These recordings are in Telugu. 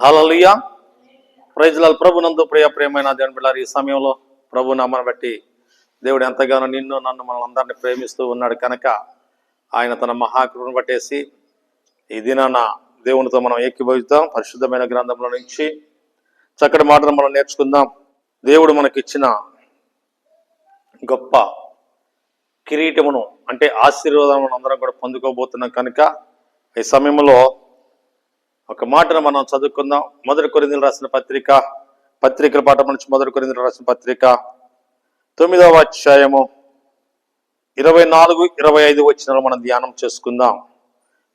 హలలుయా ప్రైజ్లాల్ ప్రభు నందు ప్రియ ప్రియమైన దేవుని బిడ్డారు ఈ సమయంలో ప్రభు నామను బట్టి దేవుడు ఎంతగానో నిన్ను నన్ను మనల్ అందరినీ ప్రేమిస్తూ ఉన్నాడు కనుక ఆయన తన మహాకృపను పట్టేసి ఈ దినాన దేవునితో మనం ఏకీభవిద్దాం. పరిశుద్ధమైన గ్రంథంలో నుంచి చక్కటి మాటలు మనం నేర్చుకుందాం. దేవుడు మనకిచ్చిన గొప్ప కిరీటమును అంటే ఆశీర్వాదం అందరం కూడా పొందుకోబోతున్నాం కనుక ఈ సమయంలో ఒక మాటను మనం చదువుకుందాం. మొదటి కొరిందులు రాసిన పత్రిక పత్రికల పాఠం నుంచి మొదటి కొరిందులు రాసిన పత్రిక తొమ్మిదవ అధ్యాయము ఇరవై నాలుగు ఇరవై ఐదు వచ్చినాలు మనం ధ్యానం చేసుకుందాం.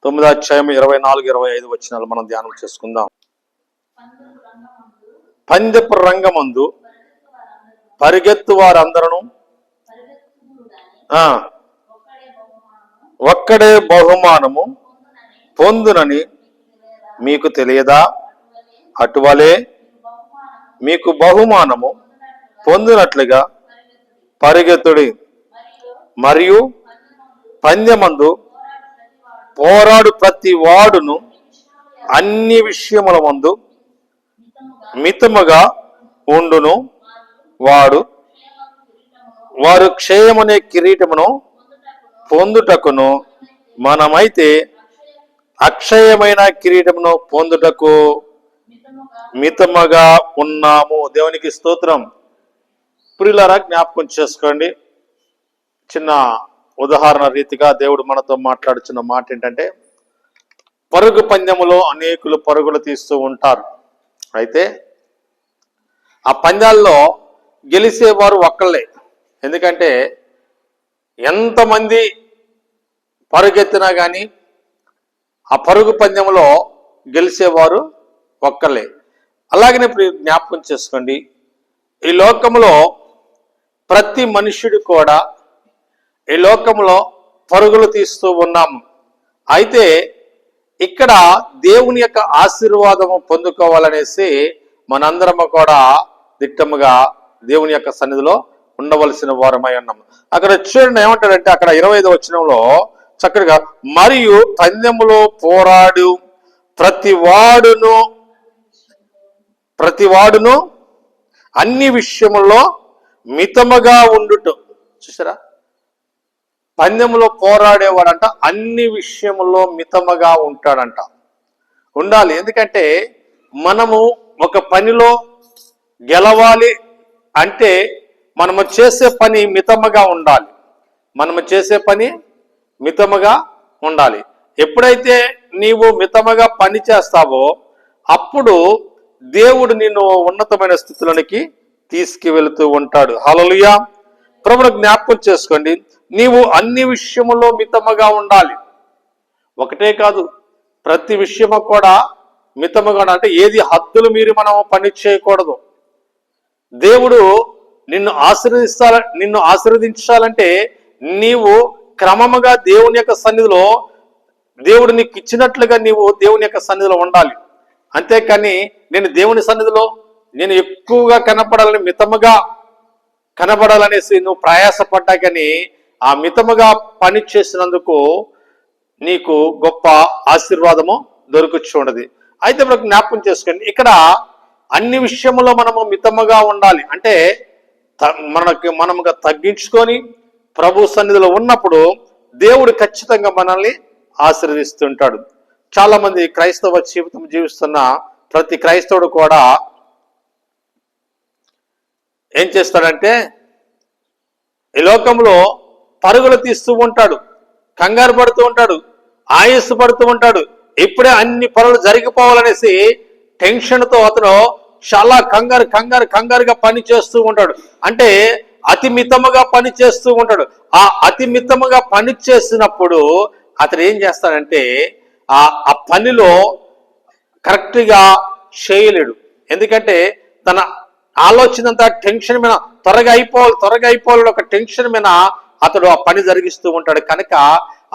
తొమ్మిదో అధ్యాయం ఇరవై నాలుగు ఇరవై ఐదు వచ్చినాలు మనం ధ్యానం చేసుకుందాం. పందెపు రంగమందు పరిగెత్తు వారందరూ ఆ, ఒక్కడే బహుమానము పొందునని మీకు తెలియదా? అటువలే మీకు బహుమానము పొందినట్లుగా పరిగెత్తుడి. మరియు పందెమందు పోరాడు ప్రతి వాడును అన్ని విషయముల మందు మితముగా ఉండును. వాడు వారు క్షయమనే కిరీటమును పొందుటకును మనమైతే అక్షయమైన కిరీటమును పొందుటకు మితముగా ఉన్నాము. దేవునికి స్తోత్రం. ప్రియులారా జ్ఞాపకం చేసుకోండి. చిన్న ఉదాహరణ రీతిగా దేవుడు మనతో మాట్లాడుచున్న మాట ఏంటంటే పరుగు పందెములో అనేకులు పరుగులు తీస్తూ ఉంటారు. అయితే ఆ పందాల్లో గెలిచేవారు ఒక్కళ్ళే. ఎందుకంటే ఎంతమంది పరుగెత్తినా కానీ ఆ పరుగు పందెంలో గెలిచేవారు ఒక్కలే అలాగనే ఇప్పుడు జ్ఞాపకం చేసుకోండి. ఈ లోకంలో ప్రతి మనుష్యుడు కూడా ఈ లోకంలో పరుగులు తీస్తూ ఉన్నాము అయితే ఇక్కడ దేవుని యొక్క ఆశీర్వాదము పొందుకోవాలనేసి మనందరము కూడా దిట్టముగా దేవుని యొక్క సన్నిధిలో ఉండవలసిన వారమై ఉన్నాము అక్కడ చూడండి ఏమంటాడంటే అక్కడ ఇరవై ఐదు వచ్చినంలో చక్కగా మరియు పందెములో పోరాడు ప్రతి ప్రతివాడును ప్రతి అన్ని విషయముల్లో మితముగా ఉండుట. చూసారా? పందెంలో పోరాడేవాడంట అన్ని విషయముల్లో మితముగా ఉంటాడంట. ఉండాలి. ఎందుకంటే మనము ఒక పనిలో గెలవాలి అంటే మనము చేసే పని మితముగా ఉండాలి. మనము చేసే పని మితముగా ఉండాలి. ఎప్పుడైతే నీవు మితముగా పని చేస్తావో అప్పుడు దేవుడు నిన్ను ఉన్నతమైన స్థితిలోనికి తీసుకువెళుతూ ఉంటాడు. హలలుయా ప్రభుడు జ్ఞాపకం చేసుకోండి. నీవు అన్ని విషయములో మితముగా ఉండాలి. ఒకటే కాదు ప్రతి విషయము కూడా మితముగా అంటే ఏది హద్దులు మీరి మనం పని చేయకూడదు. దేవుడు నిన్ను ఆశీర్దిస్తా నిన్ను ఆశీర్వదించాలంటే నీవు క్రమముగా దేవుని యొక్క సన్నిధిలో దేవుడు నీకు ఇచ్చినట్లుగా నీవు దేవుని యొక్క సన్నిధిలో ఉండాలి. అంతేకాని నేను దేవుని సన్నిధిలో నేను ఎక్కువగా కనపడాలని మితముగా కనబడాలనేసి నువ్వు ప్రయాసపడ్డా కానీ ఆ మితముగా పని చేసినందుకు నీకు గొప్ప ఆశీర్వాదము దొరుకుచుండదు అయితే మనకు జ్ఞాపకం చేసుకోండి. ఇక్కడ అన్ని విషయంలో మనము మితముగా ఉండాలి. అంటే మనకి మనముగా తగ్గించుకొని ప్రభు సన్నిధిలో ఉన్నప్పుడు దేవుడు ఖచ్చితంగా మనల్ని ఆశీర్వదిస్తుంటాడు. చాలా మంది క్రైస్తవ జీవితం జీవిస్తున్న ప్రతి క్రైస్తవుడు కూడా ఏం చేస్తాడంటే ఈ లోకంలో పరుగులు తీస్తూ ఉంటాడు కంగారు పడుతూ ఉంటాడు ఆయుస్సు పడుతూ ఉంటాడు. ఇప్పుడే అన్ని పనులు జరిగిపోవాలనేసి టెన్షన్తో అతను చాలా కంగారు కంగారు కంగారుగా పని చేస్తూ ఉంటాడు. అంటే అతి మితముగా పని చేస్తూ ఉంటాడు. ఆ అతి మితముగా పని చేసినప్పుడు అతను ఏం చేస్తాడంటే ఆ ఆ పనిలో కరెక్ట్గా చేయలేడు. ఎందుకంటే తన ఆలోచన అంతా టెన్షన్ మీద త్వరగా అయిపోవాలి త్వరగా అయిపోవాలి ఒక టెన్షన్ మీద అతడు ఆ పని జరిగిస్తూ ఉంటాడు. కనుక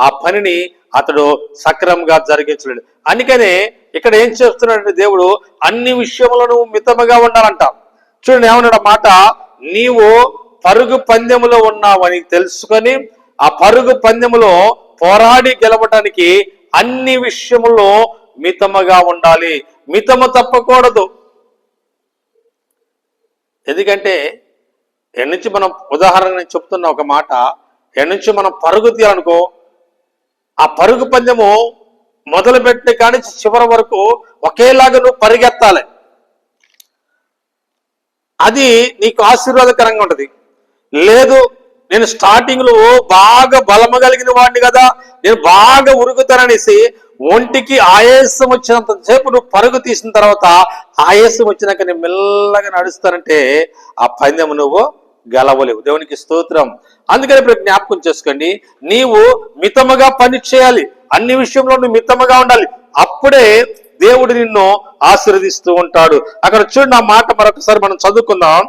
ఆ పనిని అతడు సక్రమంగా జరిగించలేడు. అందుకనే ఇక్కడ ఏం చేస్తున్నాడంటే దేవుడు అన్ని విషయంలో నువ్వు మితముగా ఉండాలంట. చూడండి ఏమన్నాడు మాట? నీవు పరుగు పందెములో ఉన్నామని తెలుసుకొని ఆ పరుగు పందెములో పోరాడి గెలవటానికి అన్ని విషయములో మితముగా ఉండాలి. మితము తప్పకూడదు. ఎందుకంటే ఎన్నుంచి మనం ఉదాహరణ నేను చెప్తున్న ఒక మాట ఎన్నుంచి మనం పరుగు తీయాలనుకో ఆ పరుగు పందెము మొదలుపెట్టిన కానీ చివరి వరకు ఒకేలాగా నువ్వు పరిగెత్తాలి. అది నీకు ఆశీర్వాదకరంగా ఉంటుంది. లేదు నేను స్టార్టింగ్లో బాగా బలమ కలిగిన వాడిని కదా నేను బాగా ఉరుగుతాననేసి ఒంటికి ఆయాసం వచ్చినంత సేపు నువ్వు పరుగు తీసిన తర్వాత ఆయాసం వచ్చినాక నేను మెల్లగా నడుస్తానంటే ఆ పందెం నువ్వు గెలవలేవు. దేవునికి స్తోత్రం. అందుకని ఇప్పుడు జ్ఞాపకం చేసుకోండి నీవు మితముగా పని చేయాలి అన్ని విషయంలో నువ్వు మితముగా ఉండాలి అప్పుడే దేవుడు నిన్ను ఆశీర్వదిస్తూ ఉంటాడు. అక్కడ చూడండి ఆ మాట మరొకసారి మనం చదువుకుందాం.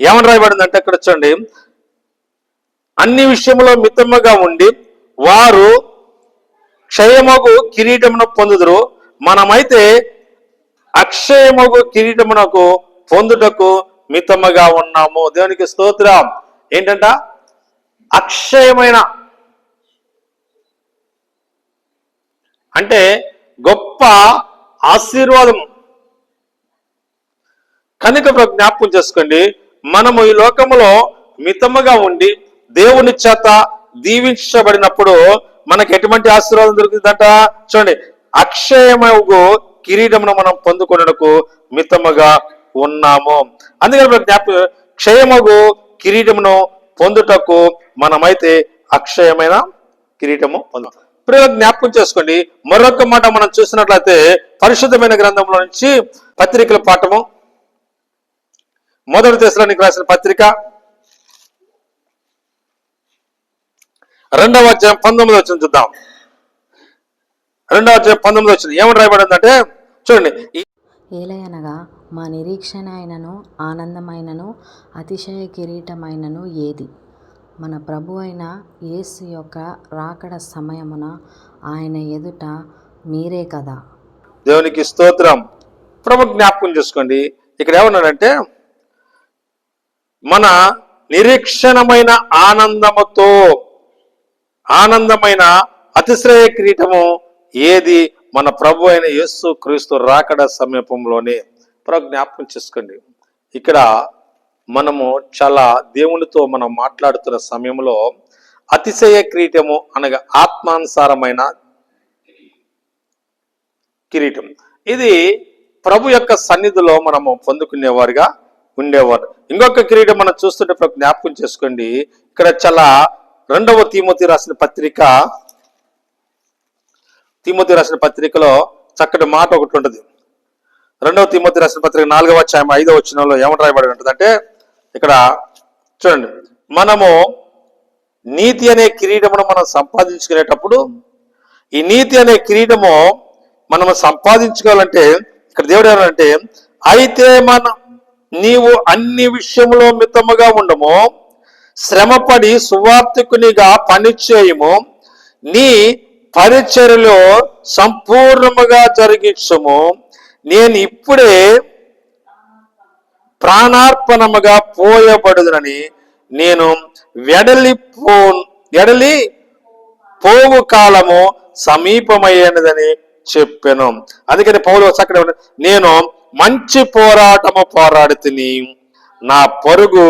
ఏమని రాయబడిందంటే అక్కడ చూడండి. అన్ని విషయంలో మితముగా ఉండి వారు క్షయమగు కిరీటమును పొందుదురు. మనమైతే అక్షయమగు కిరీటమునకు పొందుటకు మితముగా ఉన్నాము. దేవునికి స్తోత్రం. ఏంటంట? అక్షయమైన అంటే గొప్ప ఆశీర్వాదం కనుక జ్ఞాపకం చేసుకోండి. మనము ఈ లోకములో మితముగా ఉండి దేవుని చేత దీవించబడినప్పుడు మనకు ఎటువంటి ఆశీర్వాదం దొరుకుతుందంట చూడండి అక్షయమగు కిరీటమును మనం పొందుకొనకు మితముగా ఉన్నాము. అందుకని జ్ఞాప జ్ఞాపకం క్షయమగు కిరీటమును పొందుటకు మనమైతే అక్షయమైన కిరీటము పొందాం ఇప్పుడు జ్ఞాపకం చేసుకోండి. మరొక మాట మనం చూసినట్లయితే పరిశుద్ధమైన గ్రంథంలో నుంచి పత్రికల పాఠము మొదటి దశలోనికి రాసిన పత్రిక. రెండవ అధ్యాయం పంతొమ్మిది వచ్చిన చూద్దాం. రెండవ అధ్యాయం పంతొమ్మిది వచ్చింది ఏమని రాయబడిందంటే చూడండి ఏలయనగా మా నిరీక్షణ అయినను ఆనందమైనను అతిశయ కిరీటమైనను ఏది? మన ప్రభు అయిన యేసు యొక్క రాకడ సమయమున ఆయన ఎదుట మీరే కదా? దేవునికి స్తోత్రం. ప్రభు జ్ఞాపకం చేసుకోండి. ఇక్కడ ఏమన్నాడంటే మన నిరీక్షణమైన ఆనందముతో ఆనందమైన అతిశ్రయ కిరీటము ఏది? మన ప్రభు అయిన యేసు క్రీస్తు రాకడ సమీపంలోనే. ప్రభు జ్ఞాపకం చేసుకోండి. ఇక్కడ మనము చాలా దేవునితో మనం మాట్లాడుతున్న సమయంలో అతిశయ కిరీటము అనగా ఆత్మానుసారమైన కిరీటం. ఇది ప్రభు యొక్క సన్నిధిలో మనము పొందుకునేవారుగా ఉండేవారు. ఇంకొక కిరీటం మనం చూస్తుంటే జ్ఞాపకం చేసుకోండి. ఇక్కడ చాలా రెండవ తీమతి రాసిన పత్రిక తీమతి రాసిన పత్రికలో చక్కటి మాట ఒకటి ఉంటుంది. రెండవ తిమ్మతి రాసిన పత్రిక నాలుగవ అధ్యాయం ఐదవ వచ్చినంలో ఏమని రాయబడి ఉంటుంది అంటే ఇక్కడ చూడండి. మనము నీతి అనే కిరీటమును మనం సంపాదించుకునేటప్పుడు ఈ నీతి అనే కిరీటము మనము సంపాదించుకోవాలంటే ఇక్కడ దేవుడు ఏమంటే అయితే మనం నీవు అన్ని విషయంలో మితముగా ఉండము. శ్రమపడి సువార్థకునిగా పనిచేయము నీ పరిచర్యలో సంపూర్ణముగా జరిగించము. నేను ఇప్పుడే ప్రాణార్పణముగా పోయబడుదునని నేను వెడలి పో ఎడలి పోవు కాలము సమీపమయ్యేదని చెప్పాను. అందుకని పౌలు చక్కడ నేను మంచి పోరాటము పోరాడుతుని నా పరుగు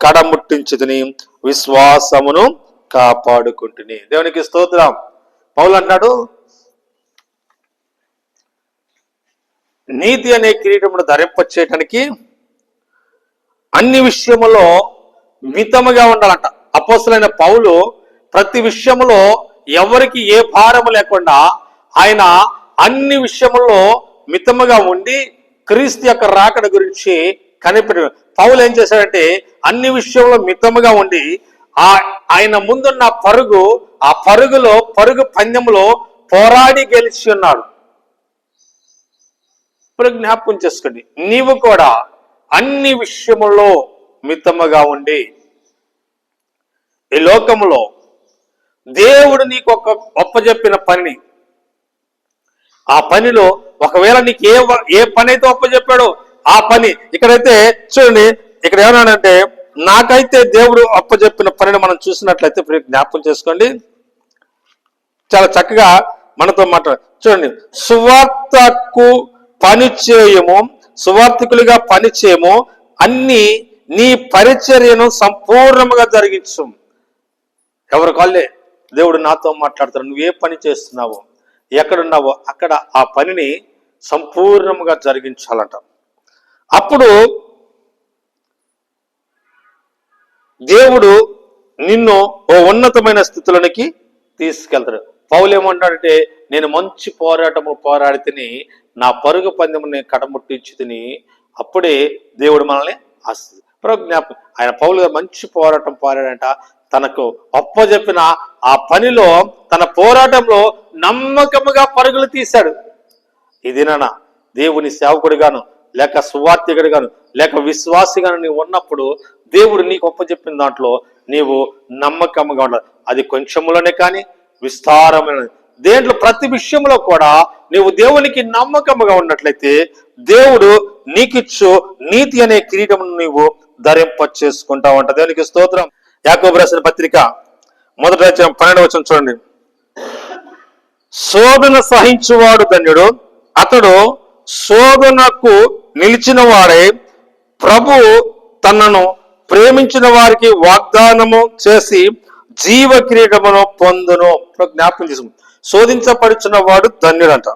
కడముట్టించుదని విశ్వాసమును కాపాడుకుంటుని. దేవునికి స్తోత్రం. పౌలు అన్నాడు నీతి అనే కిరీటమును ధరింపచేయటానికి అన్ని విషయములో మితముగా ఉండాలంట. అపోసలైన పౌలు ప్రతి విషయంలో ఎవరికి ఏ భారము లేకుండా ఆయన అన్ని విషయములో మితముగా ఉండి క్రీస్తు యొక్క రాకడ గురించి కనిపెట్టి పౌలు ఏం చేశాడంటే అన్ని విషయంలో మితముగా ఉండి ఆ ఆయన ముందున్న పరుగు ఆ పరుగులో పరుగు పందెంలో పోరాడి గెలిచి ఉన్నాడు. ఇప్పుడు జ్ఞాపకం చేసుకోండి. నీవు కూడా అన్ని విషయములో మితముగా ఉండి ఈ లోకంలో దేవుడు నీకు ఒక ఒప్పజెప్పిన పనిని ఆ పనిలో ఒకవేళ నీకు ఏ ఏ పని అయితే అప్పచెప్పాడో ఆ పని ఇక్కడైతే చూడండి ఇక్కడ ఏమన్నాడంటే నాకైతే దేవుడు అప్పజెప్పిన పనిని మనం చూసినట్లయితే ఇప్పుడు జ్ఞాపకం చేసుకోండి. చాలా చక్కగా మనతో మాట్లాడు చూడండి సువార్తకు పని చేయము సువార్థికులుగా పని చేయము అన్ని నీ పరిచర్యను సంపూర్ణముగా జరిగించు ఎవరి కాళ్ళే? దేవుడు నాతో మాట్లాడతాడు నువ్వు ఏ పని చేస్తున్నావు? ఎక్కడున్నావో అక్కడ ఆ పనిని సంపూర్ణంగా జరిగించాలంట. అప్పుడు దేవుడు నిన్ను ఓ ఉన్నతమైన స్థితిలోనికి తీసుకెళ్తాడు. పౌలు ఏమంటాడంటే నేను మంచి పోరాటము పోరాడితేని నా పరుగు పందెము నేను కడముట్టించి తిని అప్పుడే దేవుడు మనల్ని ఆస్తి జ్ఞాపకం ఆయన పౌలు గారు మంచి పోరాటం పోరాడంట తనకు అప్పజెప్పిన ఆ పనిలో తన పోరాటంలో నమ్మకముగా పరుగులు తీశాడు. ఇదినా దేవుని సేవకుడిగాను లేక సువార్థికుడిగాను లేక విశ్వాసిగాను నీవు ఉన్నప్పుడు దేవుడు నీకు ఒప్పచెప్పిన దాంట్లో నీవు నమ్మకంగా ఉండాలి. అది కొంచెంలోనే కానీ విస్తారమైన దేంట్లో ప్రతి విషయంలో కూడా నీవు దేవునికి నమ్మకముగా ఉన్నట్లయితే దేవుడు నీకిచ్చు నీతి అనే కిరీటమును నీవు ధరింప చేసుకుంటావు అంట దేవునికి స్తోత్రం. యాకోబు రాసిన పత్రిక మొదట అధ్యాయం పన్నెండు వచ్చిన చూడండి. శోధన సహించువాడు ధన్యుడు. అతడు శోధనకు నిలిచిన వాడే. ప్రభు తనను ప్రేమించిన వారికి వాగ్దానము చేసి జీవ కిరీటమును పొందును. జ్ఞాపకం చేసుకుంది. శోధించబడుచున్న వాడు ధన్యుడంట.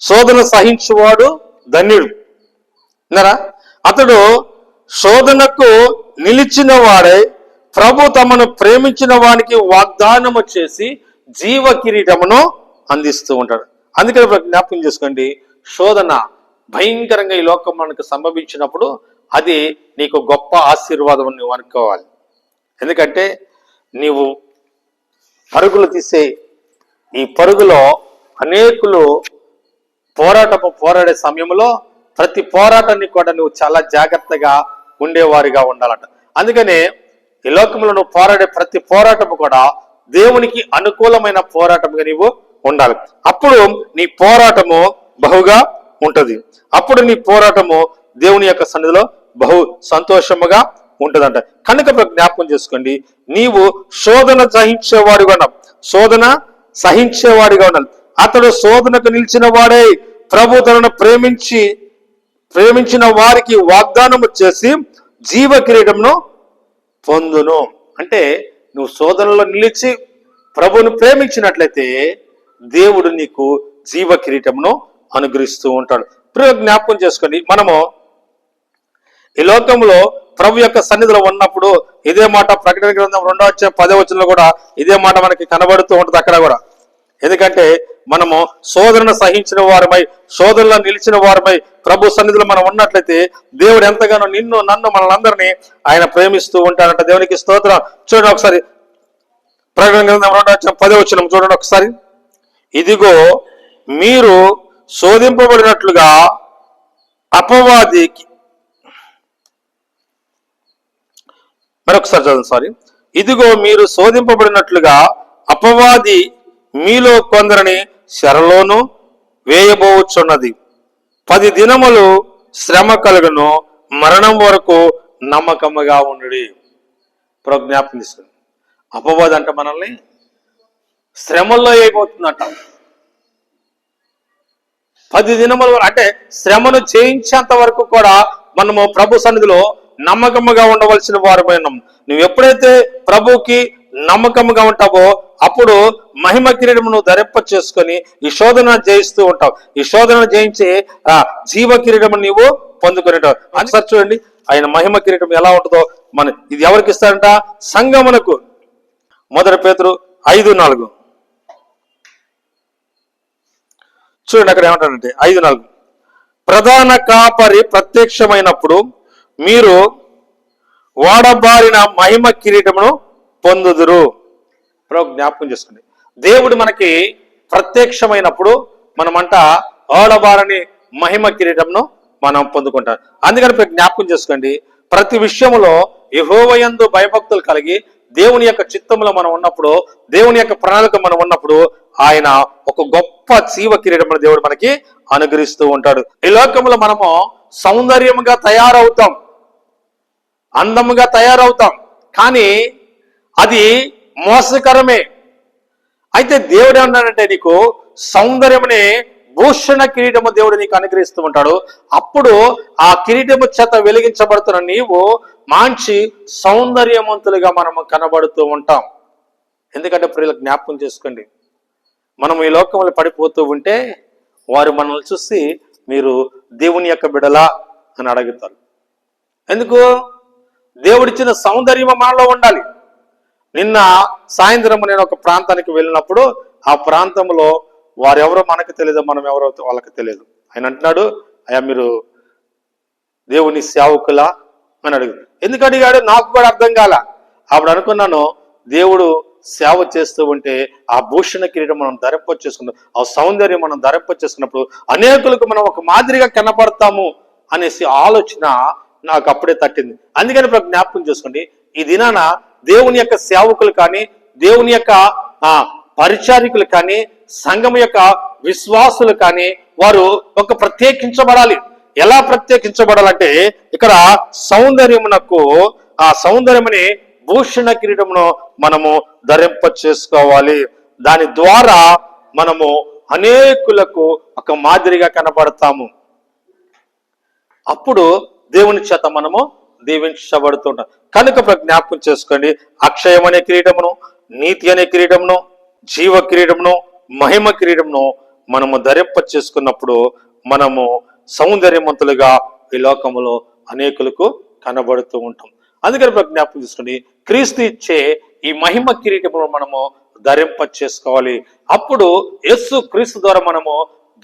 శోధన సహించువాడు ధన్యుడు. విన్నారా? అతడు శోధనకు నిలిచిన వాడే. ప్రభు తమను ప్రేమించిన వానికి వాగ్దానము చేసి జీవ కిరీటమును అందిస్తూ ఉంటాడు. అందుకని జ్ఞాపకం చేసుకోండి. శోధన భయంకరంగా ఈ లోకం మనకు సంభవించినప్పుడు అది నీకు గొప్ప ఆశీర్వాదం అని నువ్వు అనుకోవాలి. ఎందుకంటే నీవు పరుగులు తీసే ఈ పరుగులో అనేకులు పోరాటము పోరాడే సమయంలో ప్రతి పోరాటాన్ని కూడా నువ్వు చాలా జాగ్రత్తగా ఉండేవారిగా ఉండాలంట. అందుకనే ఈ లోకంలో నువ్వు పోరాడే ప్రతి పోరాటము కూడా దేవునికి అనుకూలమైన పోరాటంగా నీవు ఉండాలి. అప్పుడు నీ పోరాటము బహుగా ఉంటది. అప్పుడు నీ పోరాటము దేవుని యొక్క సన్నిధిలో బహు సంతోషముగా ఉంటదంట. కనుక జ్ఞాపకం చేసుకోండి నీవు శోధన సహించేవాడిగా ఉన్నావు. శోధన సహించేవాడిగా ఉండాలి అతడు శోధనకు నిలిచిన వాడే. ప్రభు తనను ప్రేమించి ప్రేమించిన వారికి వాగ్దానము చేసి జీవ కిరీటంను పొందును. అంటే నువ్వు శోధనలో నిలిచి ప్రభువును ప్రేమించినట్లయితే దేవుడు నీకు జీవ కిరీటమును అనుగ్రహిస్తూ ఉంటాడు. ప్రియ జ్ఞాపకం చేసుకోండి. మనము ఈ లోకంలో ప్రభు యొక్క సన్నిధిలో ఉన్నప్పుడు ఇదే మాట ప్రకటన గ్రంథం రెండో వచ్చే పదే వచనంలో కూడా ఇదే మాట మనకి కనబడుతూ ఉంటుంది అక్కడ కూడా. ఎందుకంటే మనము శోధనను సహించిన వారమై శోధనలో నిలిచిన వారమై ప్రభు సన్నిధిలో మనం ఉన్నట్లయితే దేవుడు ఎంతగానో నిన్ను నన్ను మనలందరినీ ఆయన ప్రేమిస్తూ ఉంటాడంట. దేవునికి స్తోత్రం. చూడండి ఒకసారి. ప్రకటన గ్రంథం రెండో వచ్చిన చూడండి ఒకసారి. ఇదిగో మీరు శోధింపబడినట్లుగా అపవాదికి మరొకసారి చదువు సారీ. ఇదిగో మీరు శోధింపబడినట్లుగా అపవాది మీలో కొందరిని శరలోను వేయబోచున్నది. పది దినములు శ్రమ కలుగును మరణం వరకు నమ్మకముగా ఉండుడి. ప్రజ్ఞాపం ఇస్తుంది అపవాదం అంట మనల్ని? శ్రమల్లో అయిపోతుందంట పది దినముల అంటే శ్రమను చేయించేంత వరకు కూడా మనము ప్రభు సన్నిధిలో నమ్మకముగా ఉండవలసిన వారమైనాం నువ్వు ఎప్పుడైతే ప్రభుకి నమ్మకముగా ఉంటావో అప్పుడు మహిమ కిరీటమును ధరింప చేసుకొని ఈ శోధన జయిస్తూ ఉంటావు. ఈ శోధన జయించి ఆ జీవ కిరీటము నీవు పొందుకునేటావు ఒకసారి చూడండి ఆయన మహిమ కిరీటం ఎలా ఉంటుందో మన ఇది ఎవరికి ఇస్తారంట? సంగమునకు. మొదటి పేతురు ఐదు నాలుగు. చూడండి అక్కడ ఏమంటారంటే ఐదు నాలుగు. ప్రధాన కాపరి ప్రత్యక్షమైనప్పుడు మీరు వాడబారిన మహిమ కిరీటమును పొందుదురు. ప్రభు జ్ఞాపకం చేసుకోండి దేవుడు మనకి ప్రత్యక్షమైనప్పుడు మనమంట ఓడబారని మహిమ కిరీటంను మనం పొందుకుంటాం. అందుకని మీరు జ్ఞాపకం చేసుకోండి. ప్రతి విషయంలో యహోవయందు భయభక్తులు కలిగి దేవుని యొక్క చిత్తంలో మనం ఉన్నప్పుడు దేవుని యొక్క ప్రణాళిక మనం ఉన్నప్పుడు ఆయన ఒక గొప్ప జీవ కిరీటం దేవుడు మనకి అనుగ్రహిస్తూ ఉంటాడు. ఈ లోకంలో మనము సౌందర్యముగా తయారవుతాం. అందముగా తయారవుతాం. కానీ అది మోసకరమే. అయితే దేవుడు ఏమన్నాడంటే నీకు సౌందర్యమనే భూషణ కిరీటము దేవుడు నీకు అనుగ్రహిస్తూ ఉంటాడు. అప్పుడు ఆ కిరీటము చేత వెలిగించబడుతున్న నీవు మంచి సౌందర్యవంతులుగా మనము కనబడుతూ ఉంటాం. ఎందుకంటే ప్రియుల జ్ఞాపకం చేసుకోండి. మనం ఈ లోకంలో పడిపోతూ ఉంటే వారు మనల్ని చూసి మీరు దేవుని యొక్క బిడలా అని అడుగుతారు. ఎందుకు? దేవుడిచ్చిన సౌందర్యం మనలో ఉండాలి. నిన్న సాయంత్రం నేను ఒక ప్రాంతానికి వెళ్ళినప్పుడు ఆ ప్రాంతంలో వారెవరో మనకు తెలియదు మనం ఎవరో వాళ్ళకి తెలియదు. ఆయన అంటున్నాడు అయ్యా మీరు దేవుని సేవకులా? అని అడుగు ఎందుకు అడిగాడు? నాకు కూడా అర్థం కాల. అప్పుడు అనుకున్నాను దేవుడు సేవ చేస్తూ ఉంటే ఆ భూషణ కిరీటం మనం ధరింపొచ్చేసుకున్నాం ఆ సౌందర్యం మనం ధరింపొచ్చేసుకున్నప్పుడు అనేకులకు మనం ఒక మాదిరిగా కనపడతాము అనేసి ఆలోచన నాకు అప్పుడే తట్టింది. అందుకని ఇప్పుడు జ్ఞాపకం చేసుకోండి ఈ దినాన దేవుని యొక్క సేవకులు కానీ దేవుని యొక్క ఆ పరిచారికులు కానీ సంఘం యొక్క విశ్వాసులు కానీ వారు ఒక ప్రత్యేకించబడాలి. ఎలా ప్రత్యేకించబడాలంటే ఇక్కడ సౌందర్యమునకు ఆ సౌందర్యమని భూషణ కిరీటమును మనము ధరింప చేసుకోవాలి. దాని ద్వారా మనము అనేకులకు ఒక మాదిరిగా కనబడతాము. అప్పుడు దేవుని చేత మనము దీవించబడుతుంటాం కనుక ఇప్పుడు జ్ఞాపకం చేసుకోండి. అక్షయం అనే కిరీటమును నీతి అనే కిరీటమును జీవ కిరీటమును మహిమ కిరీటమును మనము ధరింప చేసుకున్నప్పుడు మనము సౌందర్యవంతులుగా ఈ లోకములో అనేకులకు కనబడుతూ ఉంటాం. అందుకని ఇప్పుడు జ్ఞాపకం చేసుకోండి. క్రీస్తు ఇచ్చే ఈ మహిమ కిరీటమును మనము ధరింప చేసుకోవాలి. అప్పుడు యస్సు క్రీస్తు ద్వారా మనము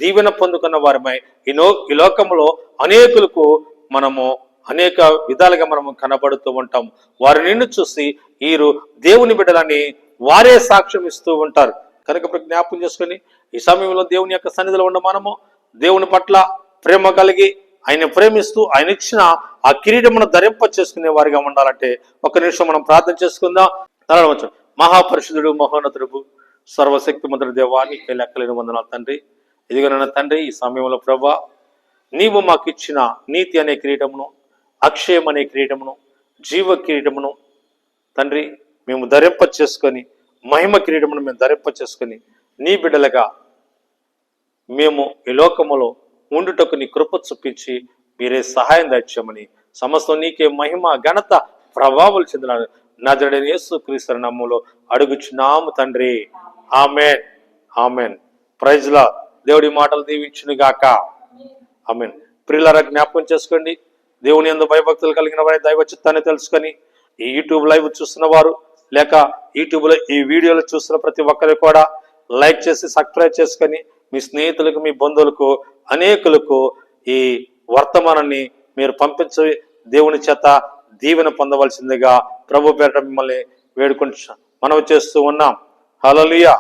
దీవెన పొందుకున్న వారమై ఈ ఈ లోకంలో అనేకులకు మనము అనేక విధాలుగా మనము కనబడుతూ ఉంటాం. వారి నిన్ను చూసి వీరు దేవుని బిడ్డలని వారే సాక్ష్యం ఇస్తూ ఉంటారు. కనుక ఇప్పుడు జ్ఞాపకం చేసుకొని ఈ సమయంలో దేవుని యొక్క సన్నిధిలో ఉన్న మనము దేవుని పట్ల ప్రేమ కలిగి ఆయన ప్రేమిస్తూ ఆయన ఇచ్చిన ఆ కిరీటమును ధరింప చేసుకునే వారిగా ఉండాలంటే ఒక నిమిషం మనం ప్రార్థన చేసుకుందాం. తరవచ్చు మహాపరిషుధుడు మహోన్నతుడు సర్వశక్తిమంతుడు దేవాన్ని లెక్కలేని వందనాలు తండ్రి. ఇదిగో నన్న తండ్రి ఈ సమయంలో ప్రభా నీవు మాకు ఇచ్చిన నీతి అనే కిరీటమును అక్షయం అనే కిరీటమును జీవ కిరీటమును తండ్రి మేము ధరింప చేసుకొని మహిమ కిరీటమును మేము ధరింప చేసుకొని నీ బిడ్డలుగా మేము ఈ లోకములో ఉండుటకు నీ కృప చూపించి మీరే సహాయం దాచామని సమస్తం నీకే మహిమ ఘనత ప్రభావాలు చెందిన నజరడని యేసు క్రీస్తు నమ్ములో అడుగుచున్నాము తండ్రి. ఆమెన్. ఆమెన్. ప్రైజ్లా దేవుడి మాటలు దీవించును గాక ఆమెన్. ప్రియులారా జ్ఞాపకం చేసుకోండి. దేవుని ఎందు భయభక్తులు కలిగిన వారి దైవ చిత్తాన్ని తెలుసుకొని ఈ యూట్యూబ్ లైవ్ చూస్తున్న వారు లేక యూట్యూబ్లో ఈ వీడియోలు చూస్తున్న ప్రతి ఒక్కరు కూడా లైక్ చేసి సబ్స్క్రైబ్ చేసుకొని మీ స్నేహితులకు మీ బంధువులకు అనేకులకు ఈ వర్తమానాన్ని మీరు పంపించి దేవుని చేత దీవెన పొందవలసిందిగా ప్రభు పేరట మిమ్మల్ని వేడుకుంటున్నాం. మనం చేస్తూ ఉన్నాం. హలలియా